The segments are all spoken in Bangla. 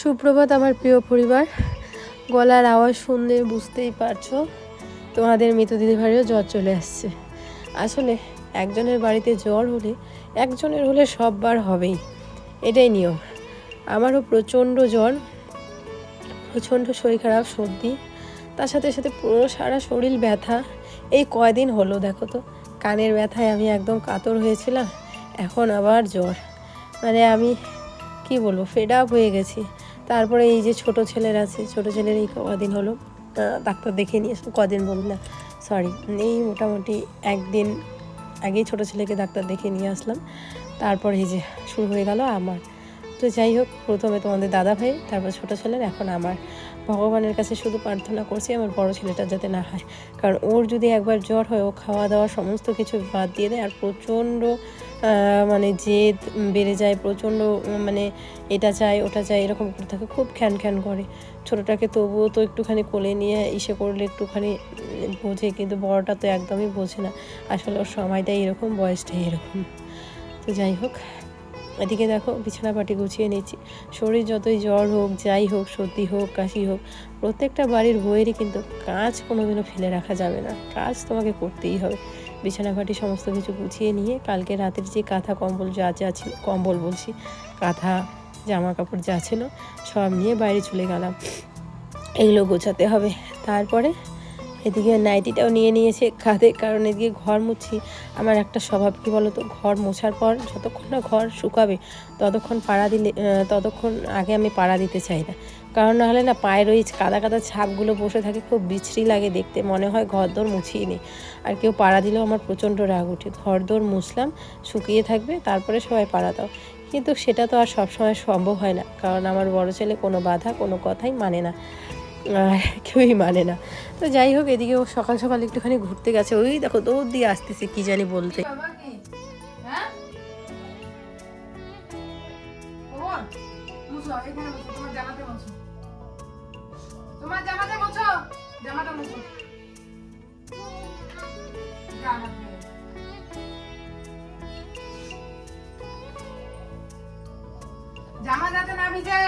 সুপ্রভাত আমার প্রিয় পরিবার। গলার আওয়াজ শুনলে বুঝতেই পারছ, তোমাদের মৃত দিদিভাইও জ্বর চলে আসছে। আসলে একজনের বাড়িতে জ্বর হলে একজনের হলে সববার হবেই, এটাই নিয়ম। আমারও প্রচণ্ড জ্বর, প্রচণ্ড শরীর খারাপ, সর্দি, তার সাথে সাথে পুরো সারা শরীর ব্যথা। এই কয়দিন হলো দেখো তো, কানের ব্যথায় আমি একদম কাতর হয়েছিলাম, এখন আবার জ্বর। মানে আমি, কি বলব ফেড আপ হয়ে গেছি। তারপরে এই যে ছোট ছেলের আছে, ছোট ছেলের এই কদিন হলো ডাক্তার দেখিয়ে নিয়ে কদিন বলি না সরি এই মোটামুটি একদিন আগেই ছোট ছেলেকে ডাক্তার দেখিয়ে নিয়ে আসলাম, তারপর এই যে শুরু হয়ে গেল আমার। তো যাই হোক, প্রথমে তোমাদের দাদা ভাই, তারপর ছোট ছেলের, এখন আমার। ভগবানের কাছে শুধু প্রার্থনা করছি আমার বড় ছেলেটা যাতে না হয়। কারণ ওর যদি একবার জ্বর হয়, ও খাওয়া দাওয়া সমস্ত কিছু বাদ দিয়ে দেয়, আর প্রচণ্ড মানে জেদ বেড়ে যায়, প্রচণ্ড মানে এটা চাই ওটা চাই এরকম করে থাকে, খুব খ্যান খ্যান করে। ছোটোটাকে তবুও তো একটুখানি কোলে নিয়ে ইসে করলে একটুখানি বোঝে, কিন্তু বড়টা তো একদমই বোঝে না। আসলে ওর সময়টাই এরকম, বয়সটাই এরকম। তো যাই হোক, এদিকে দেখো, বিছানা পাটি গুছিয়ে নিচ্ছি। শরীর যতই জ্বর হোক, যাই হোক, সর্দি হোক, কাশি হোক, প্রত্যেকটা বাড়ির বইয়েরই কিন্তু কাজ কোনোদিনও ফেলে রাখা যাবে না। কাজ তোমাকে করতেই হবে। বিছানা পাটি সমস্ত কিছু গুছিয়ে নিয়ে কালকে রাতের যে কাঁথা কম্বল যা যা ছিল, কম্বল বলছি, কাঁথা জামা কাপড় যা ছিল, সব নিয়ে বাইরে চলে গেলাম। এগুলো গোছাতে হবে। তারপরে এদিকে নাইটিটাও নিয়ে নিয়েছে কাঁধে, কারণ এদিকে ঘর মুছি আমার একটা স্বভাব, কী বলো তো ঘর মোছার পর যতক্ষণ না ঘর শুকাবে, ততক্ষণ পাড়া দিলে ততক্ষণ আগে আমি পাড়া দিতে চাই না। কারণ নাহলে না পায়ের ওই কাদা কাদা ছাপগুলো বসে থাকে, খুব বিশ্রী লাগে দেখতে। মনে হয় ঘর দোর মুছিয়ে নিই আর কেউ পাড়া দিলেও আমার প্রচণ্ড রাগ উঠে ঘর দোর মুছলাম, শুকিয়ে থাকবে, তারপরে সবাই পাড়া দাও। কিন্তু সেটা তো আর সবসময় সম্ভব হয় না, কারণ আমার বড় ছেলে কোনো বাধা, কোনো কথাই মানে না। কেউই মানে না। তো যাই হোক, এদিকে ও সকাল সকাল একটুখানি ঘুরতে গেছে। ওই দেখো দৌড় দিয়ে আসতেছে, কি জানি বলতে। হ্যাঁ? তোমার জামাটা মোছো? জামাটা মোছো। জামা যাতে না ভিজে।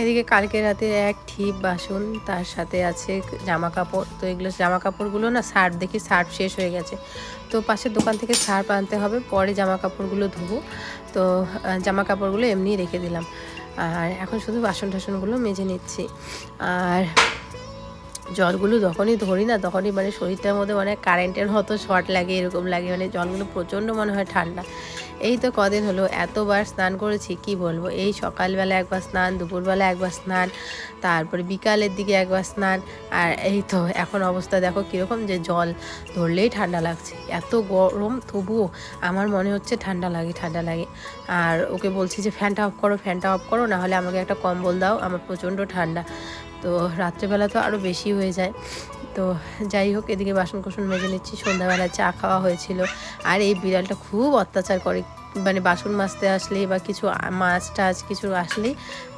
এদিকে কালকে রাতে এক ঠিপ বাসন, তার সাথে আছে জামা কাপড় তো এগুলো জামা কাপড়গুলো না সার্ফ, দেখি সার্ফ শেষ হয়ে গেছে। তো পাশের দোকান থেকে সার্ফ আনতে হবে, পরে জামা কাপড়গুলো ধুবো। তো জামা কাপড়গুলো এমনি রেখে দিলাম। আর এখন শুধু বাসন টাসনগুলো মেজে নিচ্ছি। আর জলগুলো যখনই ধরি না, তখনই মানে শরীরটার মধ্যে মানে কারেন্টের মতো শর্ট লাগে, এরকম লাগে। মানে জলগুলো প্রচণ্ড মনে হয় ঠান্ডা। এই তো কদিন হলো, এতবার স্নান করেছি, কি বলব? এই সকালবেলা একবার স্নান, দুপুরবেলা একবার স্নান, তারপরে বিকালের দিকে একবার স্নান, আর এই তো এখন অবস্থা দেখো কীরকম যে জল, ধরলেই ঠান্ডা লাগছে, এত গরম, তবুও আমার মনে হচ্ছে ঠান্ডা লাগে ঠান্ডা লাগে। আর ওকে বলছি যে, ফ্যানটা অফ করো, ফ্যানটা অফ করো, নাহলে আমাকে একটা কম্বল দাও, আমার প্রচণ্ড ঠান্ডা। তো রাত্রেবেলা তো আরও বেশি হয়ে যায়। তো যাই হোক, এদিকে বাসন কুসন মেজে নিচ্ছি। সন্ধ্যাবেলা চা খাওয়া হয়েছিল। আর এই বিড়ালটা খুব অত্যাচার করে। মানে বাসন মাজতে আসলেই বা কিছু মাছ টাছ কিছু আসলেই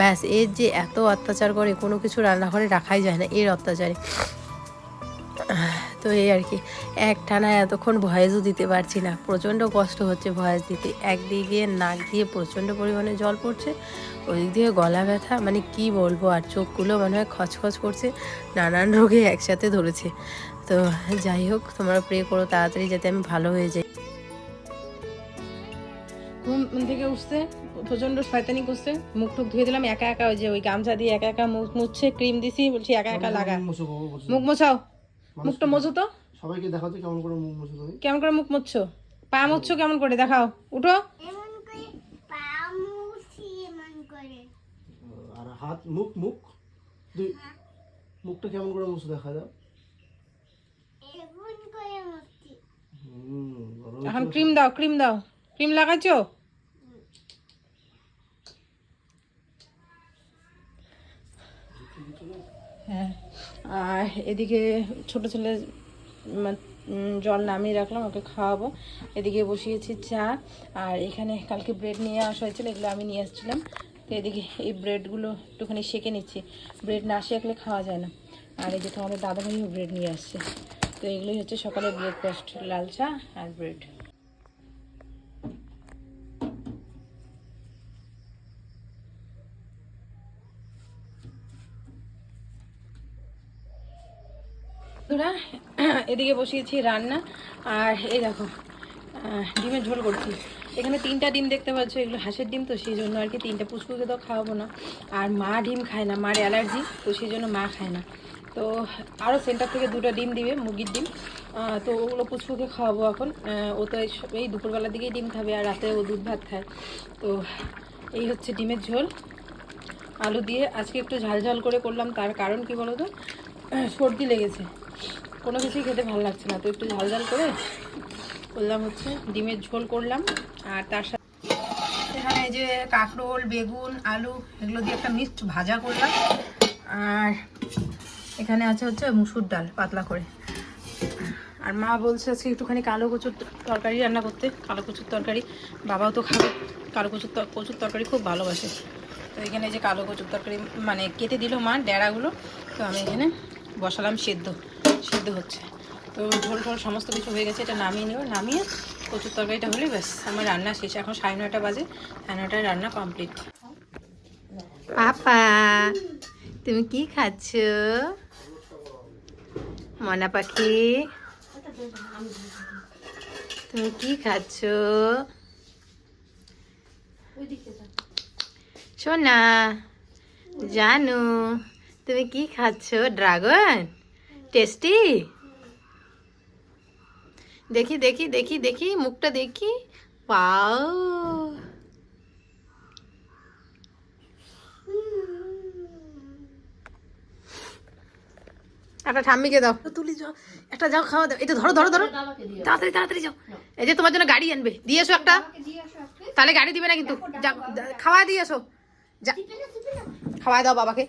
ব্যাস এর যে এত অত্যাচার করে, কোনো কিছু রান্নাঘরে রাখাই যায় না, এর অত্যাচারে। তো এই আর কি। এক টানা এতক্ষণ ভয়েসও দিতে পারছি না। প্রচণ্ড কষ্ট হচ্ছে ভয়েস দিতে। একদিকে নাক দিয়ে প্রচণ্ড পরিমাণে জল পড়ছে ওই দিয়ে গলা ব্যথা মানে কি বলব আর চোখগুলো মনে হয় খচখচ করছে নানান রোগে একসাথে ধরেছে। তো যাই হোক তোমরা প্রে করো তাড়াতাড়ি যাতে আমি ভালো হয়ে যাই। ঘুম থেকে উঠছে প্রচণ্ড শয়তানি করছে মুখ টুক ধুয়ে দিলাম একা একা ওই যে ওই গামছা দিয়ে একা একা মুখ মুছছে ক্রিম দিছি বলছি একা একা লাগা। মুখ মোছাও। মুখটা মোছো তো? সবাইকে দেখাতে কেমন করে মুখ মুছো তুমি। কেমন করে মুখ মুছছো পা মুছছো কেমন করে? দেখাও। উঠো। এমন করে পা মুছি এমন করে। আর হাত মুখ মুখ? দুই মুখটা কেমন করে মুছো দেখা যাও। এমন করে মুছি। এখন ক্রিম দাও ক্রিম দাও। ক্রিম লাগাচ্ছো হ্যাঁ আর এদিকে ছোট ছেলে জল নামিয়ে রাখলাম, ওকে খাওয়াবো। এদিকে বসিয়েছি চা, আর এখানে কালকে ব্রেড নিয়ে আসা হয়েছিল, এগুলো আমি নিয়ে আসছিলাম। তো এদিকে এই ব্রেডগুলো একটুখানি সেঁকে নিচ্ছি। ব্রেড না শেখলে খাওয়া যায় না। আর এই যে তোমাদের দাদাভাইও ব্রেড নিয়ে আসছে। তো এগুলোই হচ্ছে সকালে ব্রেকফাস্ট লাল চা আর ব্রেড। বন্ধুরা, এদিকে বসিয়েছি রান্না, আর এই দেখো ডিমের ঝোল করছি। এখানে তিনটা ডিম দেখতে পাচ্ছ, এগুলো হাঁসের ডিম, তো সেই জন্য আর কি তিনটা পুচকুকে তো খাওয়াবো না। আর মা ডিম খায় না, মার অ্যালার্জি, তো সেই জন্য মা খায় না। তো আরও সেন্টার থেকে দুটো ডিম দিবে, মুরগির ডিম। তো ওগুলো পুচকুকে খাওয়াবো এখন। ও তো এই দুপুরবেলার দিকেই ডিম খাবে, আর রাতে ও দুধ ভাত খায়। তো এই হচ্ছে ডিমের ঝোল। আলু দিয়ে আজকে একটু ঝাল ঝাল করে করলাম, তার কারণ কি বলো তো সর্দি লেগেছে। কোনো কিছুই খেতে ভালো লাগছে না। তো একটু ঝাল ঝাল করে করলাম হচ্ছে, ডিমের ঝোল করলাম, আর তার সাথে এখানে যে কাঁকরোল, বেগুন, আলু, এগুলো দিয়ে একটা মিক্সড ভাজা করলাম। আর এখানে আছে হচ্ছে মুসুর ডাল পাতলা করে। আর মা বলছে আজকে একটুখানি কালো কচুর তরকারি রান্না করতে, কালো কচুর তরকারি। বাবাও তো খাবে, কালো কচুর কচুর তরকারি খুব ভালোবাসে। তো এখানে যে কালো কচুর তরকারি মানে কেটে দিল মা ডেড়াগুলো তো আমি এখানে বসালাম সেদ্ধ। সেদ্ধ হচ্ছে। তো ঝোল টোল সমস্ত কিছু হয়ে গেছে, এটা নামিয়ে নেব। নামিয়ে কচুর তরকারিটা হলে ব্যাস, আমার রান্না শেষ। এখন সাড়ে নয়টা বাজে, সাড়ে নয়টায় রান্না কমপ্লিট। পাপা, তুমি কি খাচ্ছ? মনা পাখি, তুমি কি খাচ্ছ? সোনা, জানু, তুমি কি খাচ্ছ? ড্রাগন? টেস্টি দেখি দেখি দেখি দেখি মুখটা দেখি। পাও একটা ঠাম্মিকে দাও। তুলি যাও। একটা যাও খাওয়া দাও। এটা ধরো ধরো ধরো। তাড়াতাড়ি তাড়াতাড়ি যাও। এই যে তোমার জন্য গাড়ি আনবে। দিয়ে এসো একটা। তাহলে গাড়ি দিবে না কিন্তু। খাওয়া দিয়ে এসো। যা। খাওয়াই দাও বাবাকে।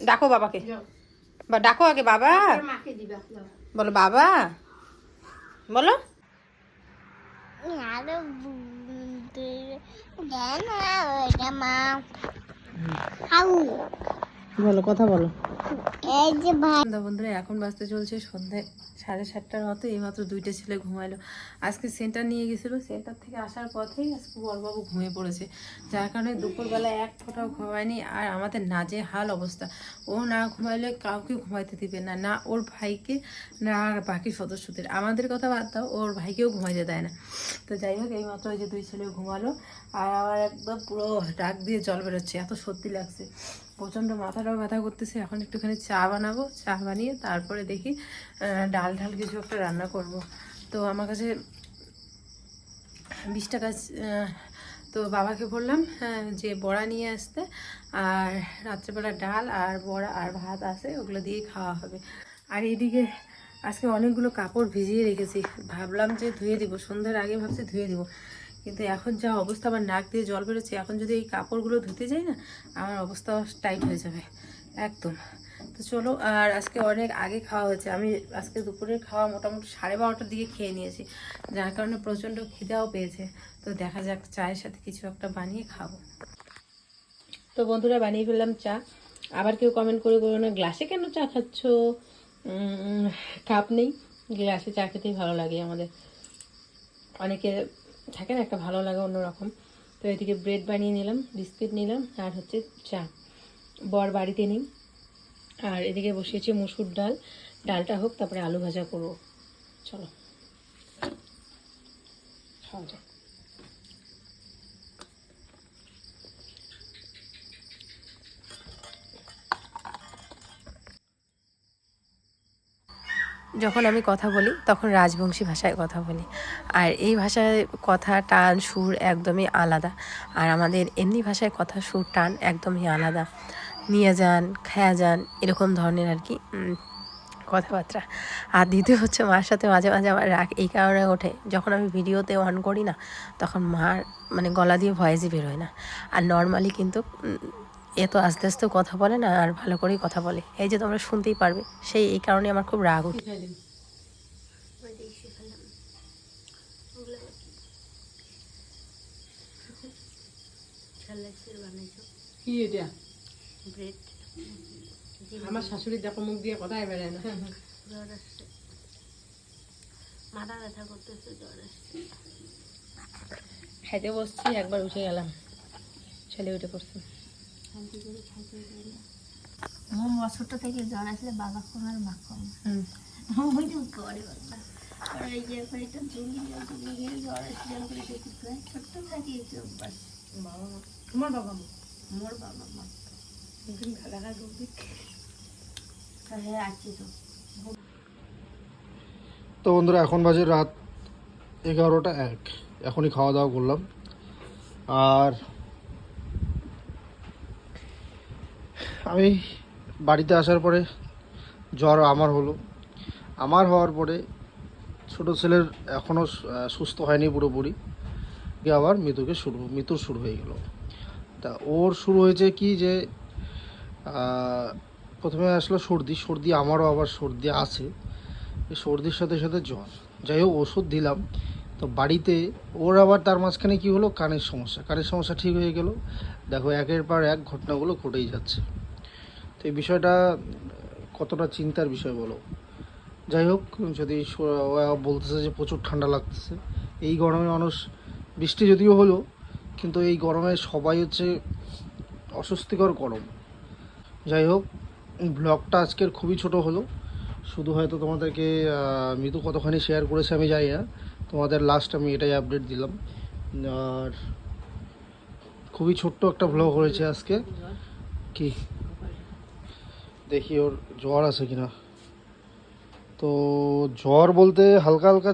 ডাকো বাবাকে। বা ডাকো আগে বাবা। বলো বাবা। বলো। মা। বলো কথা বলো। এই যে ভাই। বন্ধুরা এখন বাজতে চলছে সন্ধ্যে সাড়ে সাতটার মতো এইমাত্র দুইটা ছেলে ঘুমাইলো। আজকে সেন্টার নিয়ে গেছিল সেন্টার থেকে আসার পথেই আজকে বড়বাবু ঘুমিয়ে পড়েছে। যার কারণে দুপুরবেলা এক ফোঁটাও ঘুমায়নি আর আমাদের নাজে হাল অবস্থা। ও না ঘুমাইলে কাউকে ঘুমাইতে দিবে না না ওর ভাইকে না বাকি সদস্যদের। আমাদের কথা বাদ দাও ওর ভাইকেও ঘুমাইতে দেয় না। তো যাই হোক এইমাত্র ওই যে দুই ছেলে ঘুমালো আর আমার একদম পুরো ডাক দিয়ে জল বেরোচ্ছে এত সত্যি লাগছে। প্রচণ্ড মাথাটাও ব্যথা করতেছে। এখন একটুখানি চা বানাবো। চা বানিয়ে তারপরে দেখি ডাল ঢাল কিছু একটা রান্না করব। তো আমার কাছে বিশ টাকা তো বাবাকে বললাম আহ, যে বড়া নিয়ে আসতে। আর রাত্রেবেলা ডাল আর বড়া আর ভাত আছে ওগুলো দিয়ে খাওয়া হবে। আর এদিকে আজকে অনেকগুলো কাপড় ভিজিয়ে রেখেছি। ভাবলাম যে ধুয়ে দিব। সন্ধ্যার আগে ভাবছি ধুয়ে দিব। কিন্তু এখন যা অবস্থা, আমার নাক দিয়ে জল বেরোচ্ছে, এখন যদি এই কাপড়গুলো ধুতে যাই না, আমার অবস্থা টাইট হয়ে যাবে, একদম। তো চলো, আর আজকে অনেক আগে খাওয়া হয়েছে, আমি আজকে দুপুরের খাওয়া মোটামুটি সাড়ে বারোটার দিকে খেয়ে নিয়েছি, যার কারণে প্রচণ্ড খিদাও পেয়েছে। তো দেখা যাক, চায়ের সাথে কিছু একটা বানিয়ে খাব। তো বন্ধুরা, বানিয়ে ফেললাম চা। আবার কেউ কমেন্ট করে করো না, গ্লাসে কেন চা খাচ্ছ? কাপ নেই। গ্লাসে চা খেতেই ভালো লাগে আমাদের। অনেকে থাকে না, একটা ভালো লাগে অন্যরকম। তো এদিকে ব্রেড বানিয়ে নিলাম, বিস্কিট নিলাম, আর হচ্ছে চা। বর বাড়িতে নিই। আর এদিকে বসিয়েছি মুসুর ডাল। ডালটা হোক, তারপরে আলু ভাজা করব। চলো। খাওয়া যাক। যখন আমি কথা বলি, তখন রাজবংশী ভাষায় কথা বলি। আর এই ভাষায় কথা, টান, সুর একদমই আলাদা। আর আমাদের এমনি ভাষায় কথা, সুর, টান একদমই আলাদা। নিয়ে যান, খায়া যান, এরকম ধরনের আর কি কথাবার্তা। আর দ্বিতীয় হচ্ছে মার সাথে মাঝে মাঝে আমার রাগ এই কারণে ওঠে, যখন আমি ভিডিওতে অন করি না, তখন মার মানে গলা দিয়ে ভয়েসই বেরোয় না। আর নর্মালি কিন্তু এ তো আস্তে আস্তে কথা বলে না আর ভালো করেই কথা বলে। এই যে তোমরা শুনতেই পারবে সেই এই কারণে আমার খুব রাগ উঠে। কি এটা? আমার শাশুড়ি দেখো মুখ দিয়ে কথাই বেড়ায় না। জ্বর মাথা ব্যথা করতেছে জ্বর আসছে। খাইতে বসছি একবার উঠে গেলাম। ছেলে উঠে পড়ছে। আমার বছরটা থেকে জ্বর আসলে বাবা কম আর মা কম। ওই তো করে বাবা। আর এই যে এখন জমি জমি গিয়ে জ্বর আসলে করে? দেখি ছোট্ট থাকি এই অভ্যাস তোমার বাবা মা? মোর বাবা মা। একদিন দেখা। করবি আছে তো। তো বন্ধুরা এখন বাজে রাত এগারোটা এক। এখনই খাওয়া দাওয়া করলাম। আর আমি বাড়িতে আসার পরে জ্বর আমার হলো। আমার হওয়ার পরে ছোট ছেলের এখনও সুস্থ হয়নি পুরোপুরি। গিয়ে আবার মৃত্যুকে শুরু, মৃত্যুর শুরু হয়ে গেল। তা ওর শুরু হয়েছে কি যে প্রথমে আসলো সর্দি সর্দি আমারও আবার সর্দি আছে। সর্দির সাথে সাথে জ্বর। যাই হোক, ওষুধ দিলাম। তো বাড়িতে ওর আবার তার মাঝখানে কি হলো? কানের সমস্যা। কানের সমস্যা ঠিক হয়ে গেল। দেখো, একের পর এক ঘটনাগুলো ঘটেই যাচ্ছে। তো এই বিষয়টা, কতটা চিন্তার বিষয় বলো? যাই হোক, যদি বলতেছে যে প্রচুর ঠান্ডা লাগতেছে, এই গরমে মানুষ, বৃষ্টি যদিও হলো, কিন্তু এই গরমে সবাই হচ্ছে অস্বস্তিকর গরম। যাই হোক, ব্লগটা আজকের খুবই ছোট হলো, শুধু হয়তো তোমাদেরকে মৃদু কতখানি শেয়ার করেছে আমি জানি না, তোমাদের লাস্ট আমি এটাই আপডেট দিলাম। আর খুবই ছোট্ট একটা ব্লগ হয়েছে আজকে। কি? দেখি ওর জ্বর আছে কিনা। তো জ্বর বলতে হালকা হালকা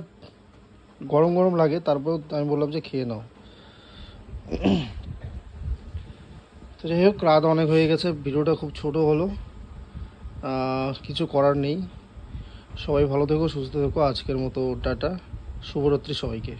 গরম গরম লাগে, তারপর আমি বললাম যে খেয়ে নাও। তো যাই হোক, রাত অনেক হয়ে গেছে, ভিডিওটা খুব ছোট হলো কিছু করার নেই। সবাই ভালো থেকো, সুস্থ থেকো, আজকের মতো টাটা, শুভরাত্রি সবাইকে।